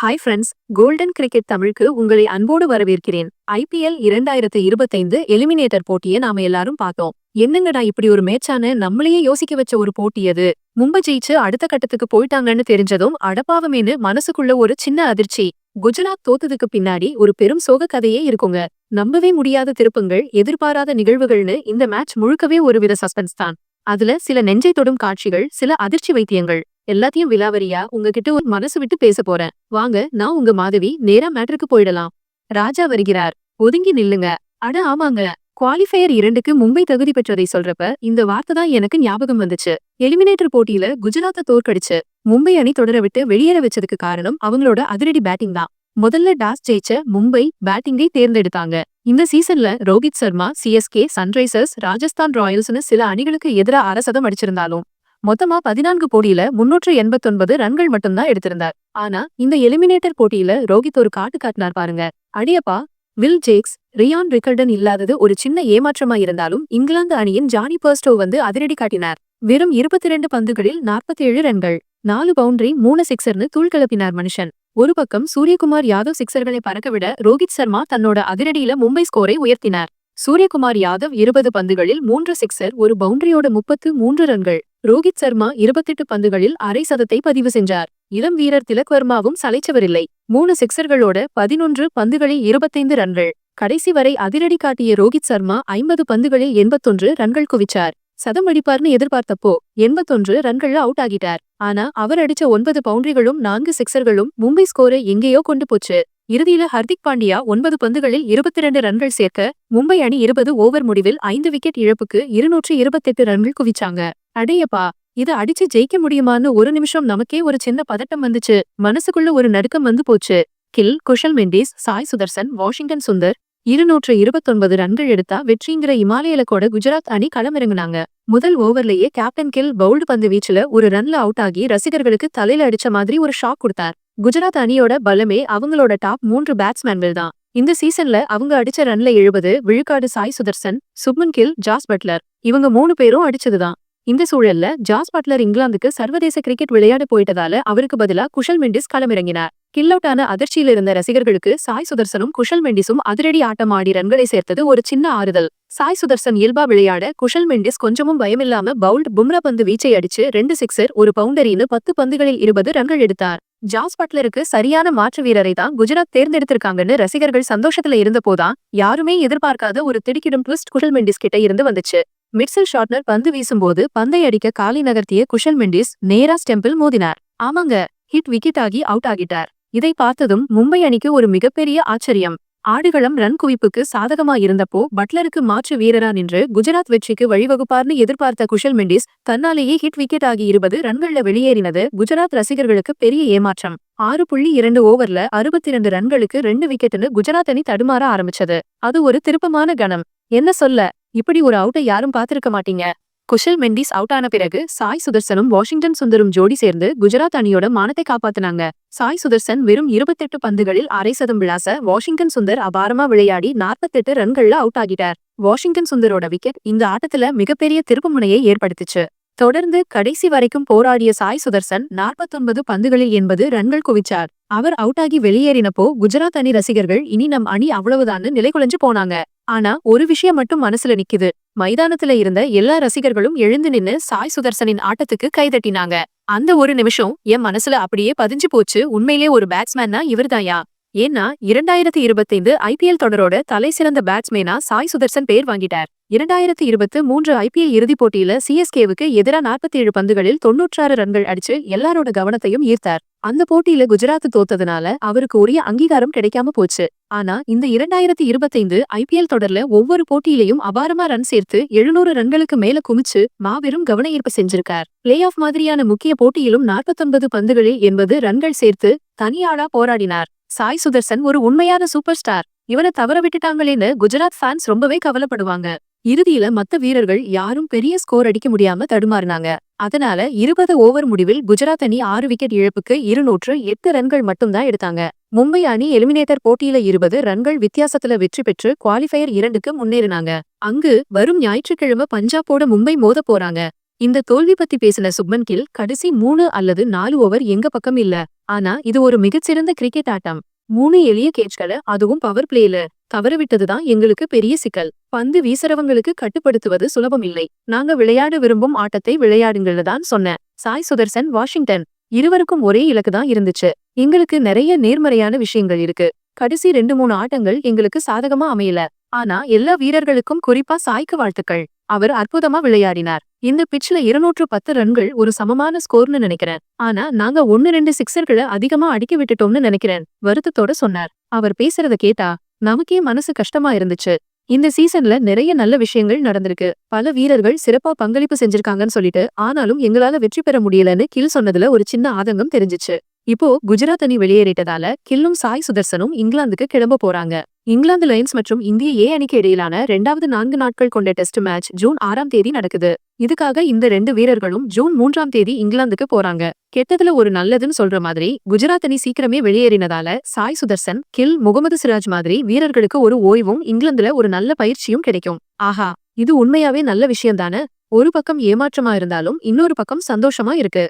Hi friends golden cricket தமிழுக்கு உங்களை அன்போடு வரவேற்கிறேன். ஐபிஎல் இரண்டாயிரத்து இருபத்தைந்து எலிமினேட்டர் போட்டியை நாம எல்லாரும் பார்த்தோம். என்னங்கடா இப்படி ஒரு மேட்சான நம்மளையே யோசிக்க வச்ச ஒரு போட்டி அது? மும்பை ஜெயிச்சு அடுத்த கட்டத்துக்கு போயிட்டாங்கன்னு தெரிஞ்சதும் அடப்பாவமேனு மனசுக்குள்ள ஒரு சின்ன அதிர்ச்சி. குஜராத் தோத்ததுக்கு பின்னாடி ஒரு பெரும் சோக கதையே இருக்குங்க. நம்பவே முடியாத திருப்பங்கள் எதிர்பாராத நிகழ்வுகள்னு இந்த மேட்ச் முழுக்கவே ஒருவித சஸ்பென்ஸ் தான். அதுல சில நெஞ்சை தொடும் காட்சிகள் சில அதிர்ச்சி வைத்தியங்கள். எல்லாத்தையும் விலாவரியா உங்ககிட்ட ஒரு மனசு விட்டு பேச போறேன். வாங்க நான் உங்க மாதவி நேரா மேட்ருக்கு போயிடலாம். ராஜா வருகிறார். ஒதுங்கி நில்லுங்க. அட ஆமாங்க. குவாலிஃபயர் இரண்டுக்கு மும்பை தகுதி பெற்றதை சொல்றப்ப இந்த வார்த்தை தான் எனக்கு ஞாபகம் வந்துச்சு. எலிமினேட்டர் போட்டியில குஜராத்தை தோற்கடிச்சு மும்பை அணி தொடர விட்டு வெளியேற வச்சதுக்கு காரணம் அவங்களோட அதிரடி பேட்டிங் தான். முதல்ல டாஸ் ஜெயிச்ச மும்பை பேட்டிங்கை தேர்ந்தெடுத்தாங்க. இந்த சீசன்ல ரோஹித் சர்மா சிஎஸ்கே சன்ரைசர்ஸ் ராஜஸ்தான் ராயல்ஸ்னு சில அணிகளுக்கு எதிராக அரசதம் அடிச்சிருந்தாலும் மொத்தமா பதினான்கு போட்டியில முன்னூற்று எண்பத்தொன்பது ரன்கள் மட்டும்தான் எடுத்திருந்தார். ஆனா இந்த எலிமினேட்டர் போட்டியில ரோஹித் ஒரு காட்டு காட்டினார் பாருங்க. அடியப்பா வில் ஜேக்ஸ் ரியான் ரிகர்டன் இல்லாதது ஒரு சின்ன ஏமாற்றமா இருந்தாலும் இங்கிலாந்து அணியின் ஜானி பர்ஸ்டோ வந்து அதிரடி காட்டினார். வெறும் இருபத்தி ரெண்டு பந்துகளில் நாற்பத்தி ஏழு ரன்கள் நாலு பவுண்டரி மூணு சிக்ஸர்னு தூள் கிளப்பினார் மனுஷன். ஒரு பக்கம் சூரியகுமார் யாதவ் சிக்சர்களை பறக்கவிட ரோஹித் சர்மா தன்னோட அதிரடியில மும்பை ஸ்கோரை உயர்த்தினார். சூரியகுமார் யாதவ் இருபது பந்துகளில் மூன்று சிக்ஸர் ஒரு பவுண்டரியோட முப்பத்து மூன்று ரன்கள். ரோஹித் சர்மா இருபத்தெட்டு பந்துகளில் அரை சதத்தை பதிவு சென்றார் இளம் வீரர் திலக் வர்மாவும் சளைச்சவரில்லை. மூணு சிக்ஸர்களோட பதினொன்று பந்துகளில் இருபத்தைந்து ரன்கள். கடைசி வரை அதிரடி காட்டிய ரோஹித் சர்மா ஐம்பது பந்துகளில் எண்பத்தொன்று ரன்கள் குவிச்சார். சதம் அடிப்பார்னு எதிர்பார்த்தப்போ எண்பத்தொன்று ரன்கள்ல அவுட் ஆகிட்டார். ஆனா அவர் அடிச்ச ஒன்பது பவுண்டரிகளும் நான்கு சிக்ஸர்களும் மும்பை ஸ்கோரை எங்கேயோ கொண்டு போச்சு. இறுதியில ஹர்திக் பாண்டியா ஒன்பது பந்துகளில் இருபத்தி இரண்டு ரன்கள் சேர்க்க மும்பை அணி இருபது ஓவர் முடிவில் ஐந்து விக்கெட் இழப்புக்கு இருநூற்றி இருபத்தெட்டு ரன்கள் குவிச்சாங்க. அடையப்பா இது அடிச்சு ஜெயிக்க முடியுமான்னு ஒரு நிமிஷம் நமக்கே ஒரு சின்ன பதட்டம் வந்துச்சு. மனசுக்குள்ள ஒரு நடுக்கம் வந்து போச்சு. கில் குஷல் மெண்டிஸ் சாய் சுதர்சன் வாஷிங்டன் சுந்தர் இருநூற்று இருபத்தொன்பது ரன்கள் எடுத்தா வெற்றிங்கிற இமாலயலக்கோட கூட குஜராத் அணி களமிறங்குனாங்க. முதல் ஓவர்லயே கேப்டன் கில் பவுல்டு பந்து வீச்சுல ஒரு ரன்ல அவுட் ஆகி ரசிகர்களுக்கு தலையில அடிச்ச மாதிரி ஒரு ஷாக் கொடுத்தார். குஜராத் அணியோட பலமே அவங்களோட டாப் மூன்று பேட்ஸ்மேன்கள் தான். இந்த சீசன்ல அவங்க அடிச்ச ரன்ல எழுபது விழுக்காடு சாய் சுதர்சன் சுப்மன் கில் ஜாஸ் பட்லர். இவங்க மூணு பேரும் அடிச்சதுதான் இந்த சூழல்ல ஜாஸ் பட்லர் இங்கிலாந்துக்கு சர்வதேச கிரிக்கெட் விளையாட போயிட்டதால அவருக்கு பதிலா குஷல் மெண்டிஸ் களமிறங்கினார். கில்லவுட்டான அதிர்ச்சியில் இருந்த ரசிகர்களுக்கு சாய் சுதர்சனும் குஷல் மெண்டிஸும் அதிரடி ஆட்டம் ஆடி ரன்களை சேர்த்தது ஒரு சின்ன ஆறுதல். சாய் சுதர்சன் இயல்பா விளையாட குஷல் மெண்டிஸ் கொஞ்சமும் பயமில்லாம பவுல்ட் பும்ரா பந்து வீச்சை அடிச்சு ரெண்டு சிக்ஸர் ஒரு பவுண்டரின்னு பத்து பந்துகளில் இருபது ரன்கள் எடுத்தார். ஜாஸ் பட்லருக்கு சரியான மாற்று வீரரை தான் குஜராத் தேர்ந்தெடுத்திருக்காங்கன்னு ரசிகர்கள் சந்தோஷத்துல இருந்தபோதான் யாருமே எதிர்பார்க்காத ஒரு திடுக்கிடும் ட்விஸ்ட் குஷல் மெண்டிஸ் கிட்ட இருந்து வந்துச்சு. மிட்சல் ஷார்ட்னர் பந்து வீசும்போது பந்தை அடிக்க காலி நகர்த்திய குஷல் மெண்டிஸ் நேரா ஸ்டெம்பில் மோதினார். ஆமாங்க ஹிட் விக்கெட் ஆகி அவுட் ஆகிட்டார். இதை பார்த்ததும் மும்பை அணிக்கு ஒரு மிகப்பெரிய ஆச்சரியம். ஆடுகளம் ரன் குவிப்புக்கு சாதகமா இருந்தப்போ பட்லருக்கு மாற்று வீரரா நின்று குஜராத் வெற்றிக்கு வழிவகுப்பார்னு எதிர்பார்த்த குஷல் மெண்டிஸ் தன்னாலேயே ஹிட் விக்கெட் ஆகி இருபது ரன்கள்ல வெளியேறினது குஜராத் ரசிகர்களுக்கு பெரிய ஏமாற்றம். ஆறு புள்ளி இரண்டு ஓவர்ல அறுபத்தி இரண்டு ரன்களுக்கு ரெண்டு விக்கெட்னு குஜராத் அணி தடுமாற ஆரம்பிச்சது. அது ஒரு திருப்பமான கணம். என்ன சொல்ல இப்படி ஒரு அவுட்டை யாரும் பார்த்திருக்க மாட்டீங்க. குஷல் மெண்டிஸ் அவுட் ஆன பிறகு சாய் சுதர்சனும் வாஷிங்டன் சுந்தரும் ஜோடி சேர்ந்து குஜராத் அணியோட மானத்தை காப்பாத்தினாங்க. சாய் சுதர்சன் வெறும் இருபத்தெட்டு பந்துகளில் அரை சதம் விளாச வாஷிங்டன் சுந்தர் அபாரமா விளையாடி நாற்பத்தெட்டு ரன்கள்ல அவுட் ஆகிட்டார். வாஷிங்டன் சுந்தரோட விக்கெட் இந்த ஆட்டத்துல மிகப்பெரிய திருப்புமுனையை ஏற்படுத்துச்சு. தொடர்ந்து கடைசி வரைக்கும் போராடிய சாய் சுதர்சன் நாற்பத்தொன்பது பந்துகளில் என்பது ரன்கள் குவிச்சார். அவர் அவுட்டாகி வெளியேறினப்போ குஜராத் அணி ரசிகர்கள் இனி நம் அணி அவ்வளவுதான்னு நிலைகுலைஞ்சு போனாங்க. ஆனா ஒரு விஷயம் மட்டும் மனசுல நிக்குது. மைதானத்துல இருந்த எல்லா ரசிகர்களும் எழுந்து நின்னு சாய் சுதர்சனின் ஆட்டத்துக்கு கைதட்டினாங்க. அந்த ஒரு நிமிஷம் என் மனசுல அப்படியே பதிஞ்சு போச்சு. உண்மையிலே ஒரு பேட்ஸ்மேன்னா இவர்தாயா ஏன்னா இரண்டாயிரத்தி இருபத்தைந்து ஐபிஎல் தொடரோட தலை சிறந்த பேட்ஸ்மேனா சாய் சுதர்சன் பேர் வாங்கிட்டார். இரண்டாயிரத்தி இருபத்து மூன்று ஐபிஎல் இறுதிப் போட்டியில சிஎஸ்கேவுக்கு எதிராக நாற்பத்தி ஏழு பந்துகளில் தொன்னூற்றாறு ரன்கள் அடிச்சு எல்லாரோட கவனத்தையும் ஈர்த்தார். அந்த போட்டியில குஜராத் தோத்ததுனால அவருக்கு உரிய அங்கீகாரம் கிடைக்காம போச்சு. ஆனா இந்த இரண்டாயிரத்தி இருபத்தைந்து ஐபிஎல் தொடர்ல ஒவ்வொரு போட்டியிலையும் அபாரமா ரன் சேர்த்து எழுநூறு ரன்களுக்கு மேல குமிச்சு மாபெரும் கவன ஈர்ப்பு செஞ்சிருக்கார். பிளே ஆஃப் மாதிரியான முக்கிய போட்டியிலும் நாற்பத்தொன்பது பந்துகளில் என்பது ரன்கள் சேர்த்து தனியாளா போராடினார். சாய் சுதர்சன் ஒரு உண்மையான சூப்பர் ஸ்டார். இவனை தவற விட்டுட்டாங்களேன்னு குஜராத் ஃபேன்ஸ் ரொம்பவே கவலைப்படுவாங்க. இறுதியில மத்த வீரர்கள் யாரும் பெரிய ஸ்கோர் அடிக்க முடியாம தடுமாறினாங்க. அதனால இருபது ஓவர் முடிவில் குஜராத் அணி ஆறு விக்கெட் இழப்புக்கு இருநூற்று எட்டு ரன்கள் மட்டும்தான் எடுத்தாங்க. மும்பை அணி எலிமினேட்டர் போட்டியில இருபது ரன்கள் வித்தியாசத்துல வெற்றி பெற்று குவாலிஃபயர் இரண்டுக்கு முன்னேறினாங்க. அங்கு வரும் ஞாயிற்றுக்கிழமை பஞ்சாபோட மும்பை மோத போறாங்க. இந்த தோல்வி பத்தி பேசின சுப்மன் கில் கடைசி மூணு அல்லது நாலு ஓவர் எங்க பக்கம் இல்ல. ஆனா இது ஒரு மிகச்சிறந்த கிரிக்கெட் ஆட்டம். மூணு எளிய கேட்ச்களை அதுவும் பவர் பிளேல தவறவிட்டதுதான் எங்களுக்கு பெரிய சிக்கல். பந்து வீசறவங்களுக்கு கட்டுப்படுத்துவது சுலபம் இல்லை நாங்க விளையாட விரும்பும் ஆட்டத்தை விளையாடுங்கள்னு தான் சொன்னேன். சாய் சுதர்சன் வாஷிங்டன் இருவருக்கும் ஒரே இலக்கு தான் இருந்துச்சு. எங்களுக்கு நிறைய நேர்மறையான விஷயங்கள் இருக்கு. கடைசி ரெண்டு மூணு ஆட்டங்கள் எங்களுக்கு சாதகமா அமையல. ஆனா எல்லா வீரர்களுக்கும் குறிப்பா சாய்க்கு வாழ்த்துக்கள். அவர் அற்புதமா விளையாடினார். இந்த பிட்ச்ல இருநூற்று பத்து ரன்கள் ஒரு சமமான ஸ்கோர்னு நினைக்கிறேன். ஆனா நாங்க ஒன்னு ரெண்டு சிக்ஸர்களை அதிகமா அடிக்க விட்டுட்டோம்னு நினைக்கிறேன் வருத்தத்தோட சொன்னார். அவர் பேசுறத கேட்டா நமக்கே மனசு கஷ்டமா இருந்துச்சு. இந்த சீசன்ல நிறைய நல்ல விஷயங்கள் நடந்திருக்கு. பல வீரர்கள் சிறப்பா பங்களிப்பு செஞ்சிருக்காங்கன்னு சொல்லிட்டு ஆனாலும் எங்களால வெற்றி பெற முடியலன்னு கில் சொன்னதுல ஒரு சின்ன ஆதங்கம் தெரிஞ்சுச்சு. இப்போ குஜராத் அணி வெளியேறிட்டதால கில்லும் சாய் சுதர்சனும் இங்கிலாந்துக்கு கிளம்ப போறாங்க. இங்கிலாந்து லயன்ஸ் மற்றும் இந்திய ஏ அணிக்கு இடையிலான ரெண்டாவது நான்கு நாட்கள் கொண்ட டெஸ்ட் மேட்ச் ஜூன் ஆறாம் தேதி நடக்குது. இதுக்காக இந்த ரெண்டு வீரர்களும் ஜூன் மூன்றாம் தேதி இங்கிலாந்துக்கு போறாங்க. கெட்டதுல ஒரு நல்லதுன்னு சொல்ற மாதிரி குஜராத் அணி சீக்கிரமே வெளியேறினதால சாய் சுதர்சன் கில் முகமது சிராஜ் மாதிரி வீரர்களுக்கு ஒரு ஓய்வும் இங்கிலாந்துல ஒரு நல்ல பயிற்சியும் கிடைக்கும். ஆஹா இது உண்மையாவே நல்ல விஷயம் தானே ஒரு பக்கம் ஏமாற்றமா இருந்தாலும் இன்னொரு பக்கம் சந்தோஷமா இருக்கு.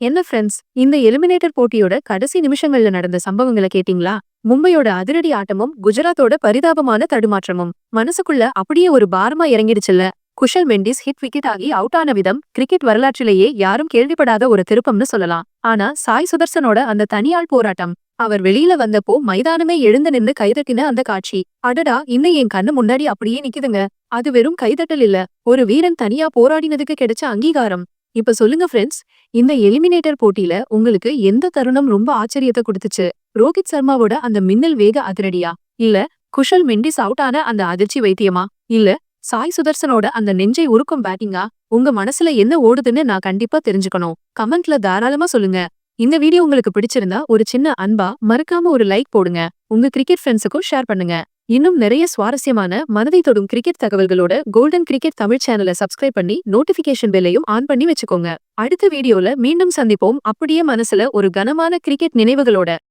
என்ன ஃப்ரெண்ட்ஸ் இந்த எலிமினேட்டர் போட்டியோட கடைசி நிமிஷங்கள்ல நடந்த சம்பவங்களை கேட்டீங்களா? மும்பையோட அதிரடி ஆட்டமும் குஜராத்தோட பரிதாபமான தடுமாற்றமும். மனசுக்குள்ள அப்படியே ஒரு பாரமா இறங்கிடுச்சுல்ல. குஷல் மெண்டிஸ் ஹிட் விக்கெட் ஆகி அவுட் ஆன விதம் கிரிக்கெட் வரலாற்றிலேயே யாரும் கேள்விப்படாத ஒரு திருப்பம்னு சொல்லலாம். ஆனா சாய் சுதர்சனோட அந்த தனியாள் போராட்டம் அவர் வெளியில வந்தப்போ மைதானமே எழுந்து நின்னு கைதட்டின அந்த காட்சி. அடடா இன்னும் என் கண்ணு முன்னாடி அப்படியே நிக்குதுங்க. அது வெறும் கைதட்டல் இல்ல. ஒரு வீரன் தனியா போராடினதுக்கு கிடைச்ச அங்கீகாரம். இப்ப சொல்லுங்க ஃப்ரெண்ட்ஸ் இந்த எலிமினேட்டர் போட்டியில உங்களுக்கு எந்த தருணம் ரொம்ப ஆச்சரியத்தை கொடுத்துச்சு? ரோஹித் சர்மாவோட அந்த மின்னல் வேக அதிரடியா? இல்ல குஷல் மெண்டிஸ் அவுட் ஆன அந்த அதிர்ச்சி வைத்தியமா? இல்ல சாய் சுதர்சனோட அந்த நெஞ்சை உருக்கும் பேட்டிங்கா உங்க மனசுல என்ன ஓடுதுன்னு நான் கண்டிப்பா தெரிஞ்சுக்கணும். கமெண்ட்ல தாராளமா சொல்லுங்க. இந்த வீடியோ உங்களுக்கு பிடிச்சிருந்தா ஒரு சின்ன அன்பா மறக்காம ஒரு லைக் போடுங்க. உங்க கிரிக்கெட் ஃப்ரெண்ட்ஸுக்கும் ஷேர் பண்ணுங்க. இன்னும் நிறைய சுவாரஸ்யமான மனதை தொடும் கிரிக்கெட் தகவல்களோட கோல்டன் கிரிக்கெட் தமிழ் சேனலை சப்ஸ்கிரைப் பண்ணி நோட்டிபிகேஷன் பெல்லையும் ஆன் பண்ணி வச்சுக்கோங்க. அடுத்த வீடியோல மீண்டும் சந்திப்போம். அப்படியே மனசுல ஒரு கனமான கிரிக்கெட் நினைவுகளோட.